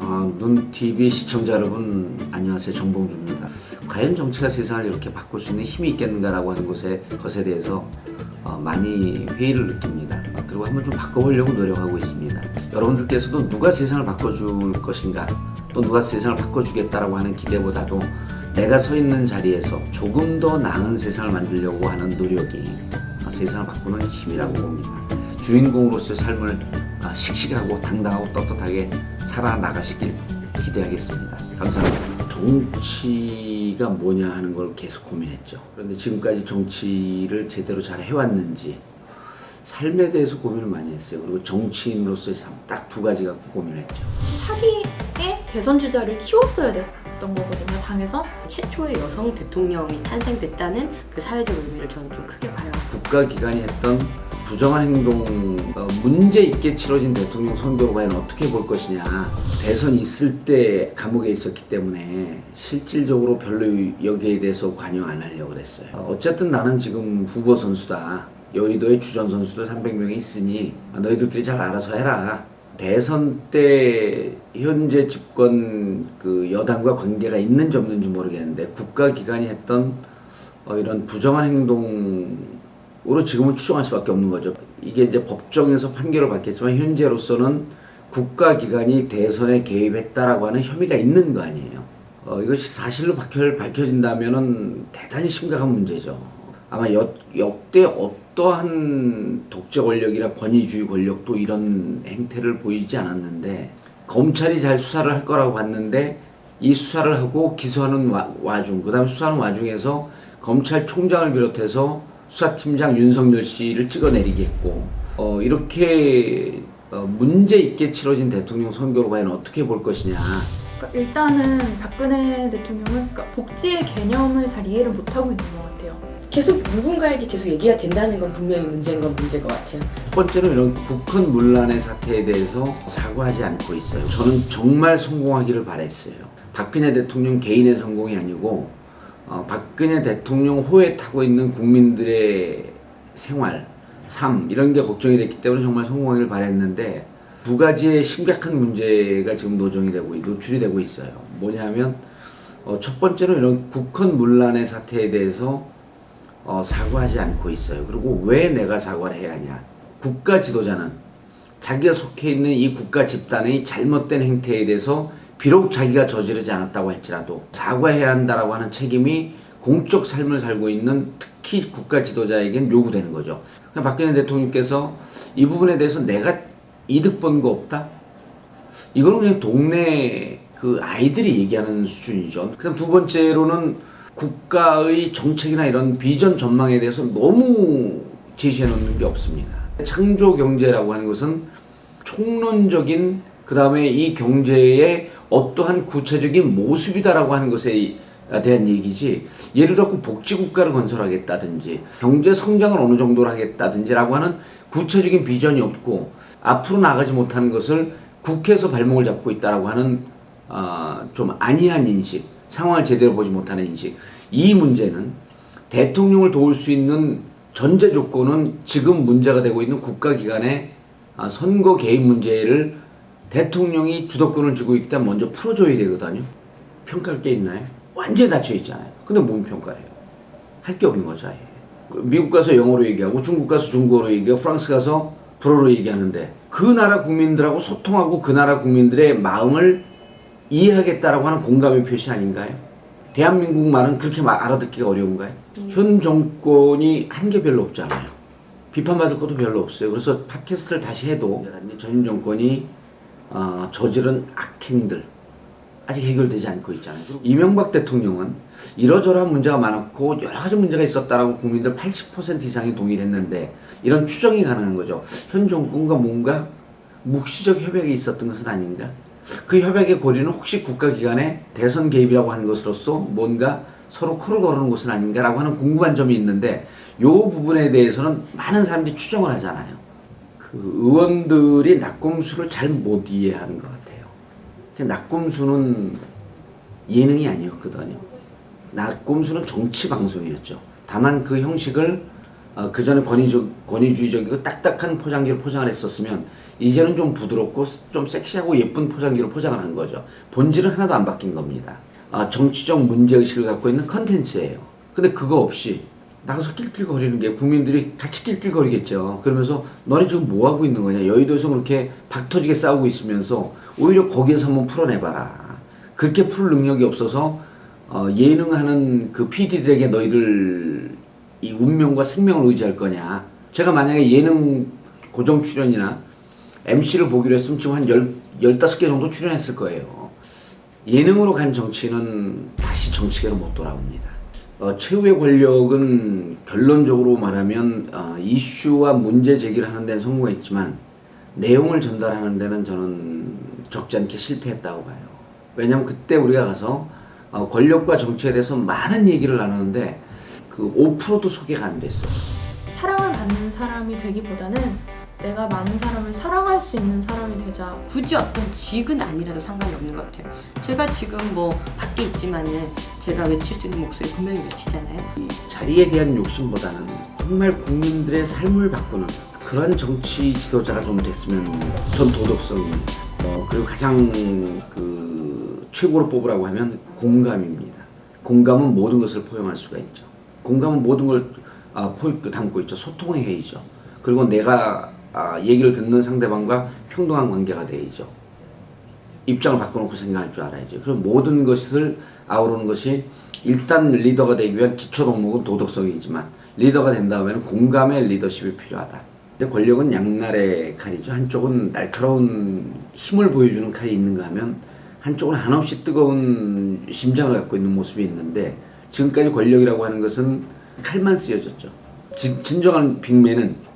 어, 눈TV 시청자 여러분 안녕하세요 정봉주입니다. 과연 정치가 세상을 이렇게 바꿀 수 있는 힘이 있겠는가라고 하는 것에, 것에 대해서 어, 많이 회의를 느낍니다. 그리고 한번 좀 바꿔보려고 노력하고 있습니다. 여러분들께서도 누가 세상을 바꿔줄 것인가 또 누가 세상을 바꿔주겠다라고 하는 기대보다도 내가 서 있는 자리에서 조금 더 나은 세상을 만들려고 하는 노력이 어, 세상을 바꾸는 힘이라고 봅니다. 주인공으로서의 삶을 아, 씩씩하고 당당하고 떳떳하게 살아나가시길 기대하겠습니다. 감사합니다. 정치가 뭐냐 하는 걸 계속 고민했죠. 그런데 지금까지 정치를 제대로 잘 해왔는지 삶에 대해서 고민을 많이 했어요. 그리고 정치인으로서의 삶 딱 두 가지 갖고 고민했죠. 차기의 대선 주자를 키웠어야 됐던 거거든요, 당에서. 최초의 여성 대통령이 탄생됐다는 그 사회적 의미를 저는 좀 크게 봐요. 국가기관이 했던 부정한 행동, 어, 문제 있게 치러진 대통령 선거를 과연 어떻게 볼 것이냐. 대선 있을 때 감옥에 있었기 때문에 실질적으로 별로 여기에 대해서 관여 안 하려고 그랬어요. 어, 어쨌든 나는 지금 후보 선수다. 여의도에 주전 선수들 300명이 있으니 너희들끼리 잘 알아서 해라. 대선 때 현재 집권 그 여당과 관계가 있는지 없는지 모르겠는데 국가 기관이 했던 어, 이런 부정한 행동 으로 지금은 추정할 수밖에 없는 거죠. 이게 이제 법정에서 판결을 받겠지만 현재로서는 국가기관이 대선에 개입했다라고 하는 혐의가 있는 거 아니에요. 어, 이것이 사실로 밝혀, 밝혀진다면은 대단히 심각한 문제죠. 아마 역, 역대 어떠한 독재 권력이나 권위주의 권력도 이런 행태를 보이지 않았는데 검찰이 잘 수사를 할 거라고 봤는데 이 수사를 하고 기소하는 와, 와중 그 다음에 수사하는 와중에서 검찰총장을 비롯해서 수사팀장 윤석열 씨를 찍어내리게 했고 어, 이렇게 어, 문제 있게 치러진 대통령 선거를 과연 어떻게 볼 것이냐 그러니까 일단은 박근혜 대통령은 그러니까 복지의 개념을 잘 이해를 못하고 있는 것 같아요. 계속 누군가에게 계속 얘기가 된다는 건 분명히 문제인 건 문제인 것 같아요. 첫 번째로 이런 북한 문란의 사태에 대해서 사과하지 않고 있어요. 저는 정말 성공하기를 바랬어요. 박근혜 대통령 개인의 성공이 아니고 어, 박근혜 대통령 호에 타고 있는 국민들의 생활, 삶 이런 게 걱정이 됐기 때문에 정말 성공하기를 바랬는데 두 가지의 심각한 문제가 지금 노정이 되고 노출이 되고 있어요. 뭐냐면 어, 첫 번째로 이런 국헌 문란의 사태에 대해서 어, 사과하지 않고 있어요. 그리고 왜 내가 사과를 해야 하냐? 국가 지도자는 자기가 속해 있는 이 국가 집단의 잘못된 행태에 대해서 비록 자기가 저지르지 않았다고 할지라도 사과해야 한다라고 하는 책임이 공적 삶을 살고 있는 특히 국가 지도자에겐 요구되는 거죠. 그러니까 박근혜 대통령께서 이 부분에 대해서 내가 이득 본 거 없다? 이거는 그냥 동네 그 아이들이 얘기하는 수준이죠. 그 다음 두 번째로는 국가의 정책이나 이런 비전 전망에 대해서 너무 제시해 놓는 게 없습니다. 창조 경제라고 하는 것은 총론적인 그 다음에 이 경제의 어떠한 구체적인 모습이다라고 하는 것에 대한 얘기지. 예를 들어 복지국가를 건설하겠다든지 경제 성장을 어느 정도로 하겠다든지라고 하는 구체적인 비전이 없고 앞으로 나가지 못하는 것을 국회에서 발목을 잡고 있다라고 하는 어, 좀 안이한 인식 상황을 제대로 보지 못하는 인식. 이 문제는 대통령을 도울 수 있는 전제 조건은 지금 문제가 되고 있는 국가기관의 아, 선거 개입 문제를 대통령이 주도권을 쥐고 있기 때문에 먼저 풀어줘야 되거든요. 평가할 게 있나요? 완전히 닫혀 있잖아요. 근데 뭔 평가해요? 할 게 없는 거죠. 아예. 그 미국 가서 영어로 얘기하고 중국 가서 중국어로 얘기하고 프랑스 가서 불어로 얘기하는데 그 나라 국민들하고 소통하고 그 나라 국민들의 마음을 이해하겠다라고 하는 공감의 표시 아닌가요? 대한민국 말은 그렇게 막 알아듣기가 어려운가요? 현 정권이 한 게 별로 없잖아요. 비판받을 것도 별로 없어요. 그래서 팟캐스트를 다시 해도 전임 정권이 어, 저지른 악행들 아직 해결되지 않고 있잖아요. 이명박 대통령은 이러저러한 문제가 많았고 여러 가지 문제가 있었다라고 국민들 80% 이상이 동의했는데 이런 추정이 가능한 거죠. 현 정권과 뭔가 묵시적 협약이 있었던 것은 아닌가? 그 협약의 고리는 혹시 국가기관의 대선 개입이라고 하는 것으로서 뭔가 서로 코를 거르는 것은 아닌가라고 하는 궁금한 점이 있는데 이 부분에 대해서는 많은 사람들이 추정을 하잖아요. 그 의원들이 낙곰수를 잘 못 이해하는 것 같아요. 그 낙곰수는 예능이 아니었거든요. 낙곰수는 정치 방송이었죠. 다만 그 형식을 어, 그 전에 권위적, 권위주의적이고 딱딱한 포장지를 포장을 했었으면 이제는 좀 부드럽고 좀 섹시하고 예쁜 포장지로 포장을 한 거죠. 본질은 하나도 안 바뀐 겁니다. 아, 정치적 문제의식을 갖고 있는 컨텐츠예요. 근데 그거 없이 나가서 낄낄거리는 게 국민들이 같이 낄낄거리겠죠. 그러면서 너네 지금 뭐 하고 있는 거냐? 여의도에서 그렇게 박터지게 싸우고 있으면서 오히려 거기에서 한번 풀어내봐라. 그렇게 풀 능력이 없어서 어, 예능하는 그 PD들에게 너희들 이 운명과 생명을 의지할 거냐? 제가 만약에 예능 고정 출연이나 MC를 보기로 했으면 지금 한 열, 15개 정도 출연했을 거예요. 예능으로 간 정치는 다시 정치계로 못 돌아옵니다. 어, 최후의 권력은 결론적으로 말하면 어, 이슈와 문제 제기를 하는 데는 성공했지만 내용을 전달하는 데는 저는 적지 않게 실패했다고 봐요. 왜냐하면 그때 우리가 가서 어, 권력과 정치에 대해서 많은 얘기를 나누는데 그 5%도 소개가 안 됐어. 사랑을 받는 사람이 되기보다는 내가 많은 사람을 사랑할 수 있는 사람이 되자. 굳이 어떤 직은 아니라도 상관이 없는 것 같아요. 제가 지금 뭐 밖에 있지만은 제가 외칠 수 있는 목소리 분명히 외치잖아요. 이 자리에 대한 욕심보다는 정말 국민들의 삶을 바꾸는 그런 정치 지도자가 좀 됐으면 전 도덕성이 어, 그리고 가장 그 최고로 뽑으라고 하면 공감입니다. 공감은 모든 것을 포용할 수가 있죠. 공감은 모든 걸 아, 포, 담고 있죠. 소통의 회의죠. 그리고 내가 아, 얘기를 듣는 상대방과 평등한 관계가 되죠. 입장을 바꿔놓고 생각할 줄 알아야죠. 그럼 모든 것을 아우르는 것이 일단 리더가 되기 위한 기초 덕목은 도덕성이지만 리더가 된다면 공감의 리더십이 필요하다. 근데 권력은 양날의 칼이죠. 한쪽은 날카로운 힘을 보여주는 칼이 있는가 하면 한쪽은 한없이 뜨거운 심장을 갖고 있는 모습이 있는데 지금까지 권력이라고 하는 것은 칼만 쓰여졌죠. 진, 진정한 빅맨은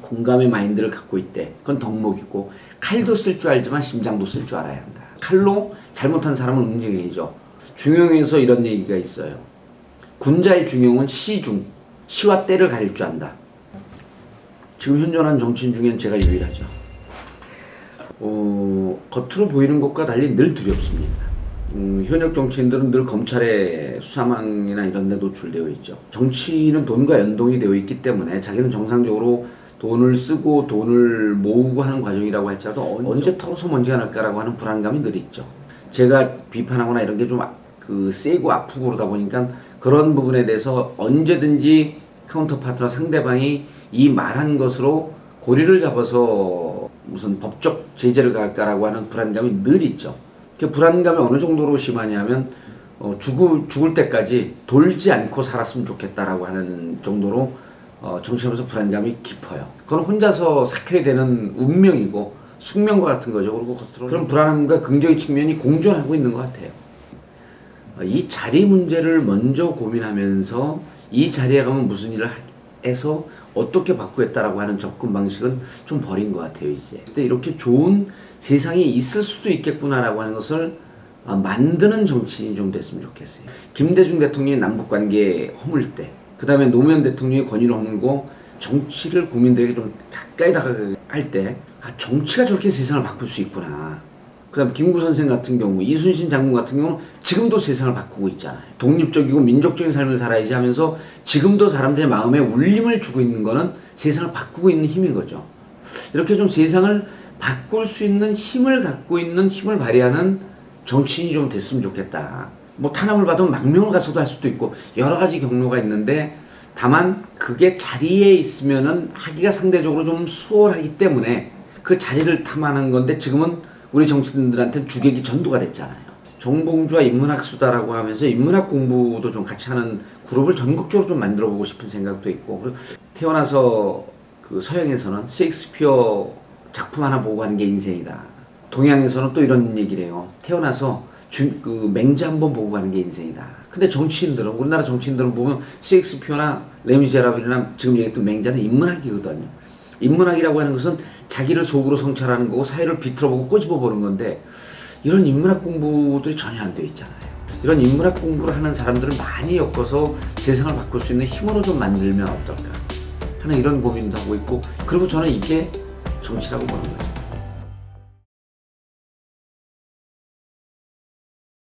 공감의 마인드를 갖고 있대. 그건 덕목이고 칼도 쓸 줄 알지만 심장도 쓸 줄 알아야 한다. 칼로 잘못한 사람을 응징해야죠. 중용에서 이런 얘기가 있어요. 군자의 중용은 시중, 시와 때를 가릴 줄 안다. 지금 현존한 정치인 중엔 제가 유일하죠. 어, 겉으로 보이는 것과 달리 늘 두렵습니다. 음, 현역 정치인들은 늘 검찰의 수사망이나 이런 데 노출되어 있죠. 정치는 돈과 연동이 되어 있기 때문에 자기는 정상적으로 돈을 쓰고 돈을 모으고 하는 과정이라고 할지라도 언제 털어서 먼지가 날까라고 하는 불안감이 늘 있죠. 제가 비판하거나 이런 게 좀 그 세고 아프고 그러다 보니까 그런 부분에 대해서 언제든지 카운터파트나 상대방이 이 말한 것으로 고리를 잡아서 무슨 법적 제재를 갈까라고 하는 불안감이 늘 있죠. 그 불안감이 어느 정도로 심하냐면 어, 죽을, 죽을 때까지 돌지 않고 살았으면 좋겠다라고 하는 정도로 어, 정치하면서 불안감이 깊어요. 그건 혼자서 삭혀야 되는 운명이고 숙명과 같은 거죠. 그리고 그런 불안함과 긍정의 측면이 공존하고 있는 것 같아요. 어, 이 자리 문제를 먼저 고민하면서 이 자리에 가면 무슨 일을 하- 해서 어떻게 바꾸겠다라고 하는 접근 방식은 좀 버린 것 같아요 이제. 근데 이렇게 좋은 세상이 있을 수도 있겠구나라고 하는 것을 어, 만드는 정치인이 좀 됐으면 좋겠어요. 김대중 대통령이 남북 관계에 허물 때, 그 다음에 노무현 대통령이 권위를 허물고 정치를 국민들에게 좀 가까이 다가갈 때, 아 정치가 저렇게 세상을 바꿀 수 있구나. 그 다음 김구 선생 같은 경우, 이순신 장군 같은 경우는 지금도 세상을 바꾸고 있잖아요. 독립적이고 민족적인 삶을 살아야지 하면서 지금도 사람들의 마음에 울림을 주고 있는 거는 세상을 바꾸고 있는 힘인 거죠. 이렇게 좀 세상을 바꿀 수 있는 힘을 갖고 있는 힘을 발휘하는 정치인이 좀 됐으면 좋겠다. 뭐 탄압을 받으면 망명을 가서도 할 수도 있고 여러 가지 경로가 있는데 다만 그게 자리에 있으면은 하기가 상대적으로 좀 수월하기 때문에 그 자리를 탐하는 건데 지금은 우리 정치인들한테 주객이 전도가 됐잖아요. 정봉주와 인문학 수다라고 하면서 인문학 공부도 좀 같이 하는 그룹을 전국적으로 좀 만들어 보고 싶은 생각도 있고 그리고 태어나서 그 서양에서는 셰익스피어 작품 하나 보고 가는 게 인생이다. 동양에서는 또 이런 얘기를 해요. 태어나서 주, 그 맹자 한번 보고 가는 게 인생이다. 근데 정치인들은 우리나라 정치인들은 보면 셰익스피어나 레미제라블이나 지금 얘기했던 맹자는 인문학이거든요. 인문학이라고 하는 것은 자기를 속으로 성찰하는 거고 사회를 비틀어보고 꼬집어 보는 건데 이런 인문학 공부들이 전혀 안 되어 있잖아요. 이런 인문학 공부를 하는 사람들을 많이 엮어서 세상을 바꿀 수 있는 힘으로 좀 만들면 어떨까 하는 이런 고민도 하고 있고 그리고 저는 이게 정치라고 보는 거죠.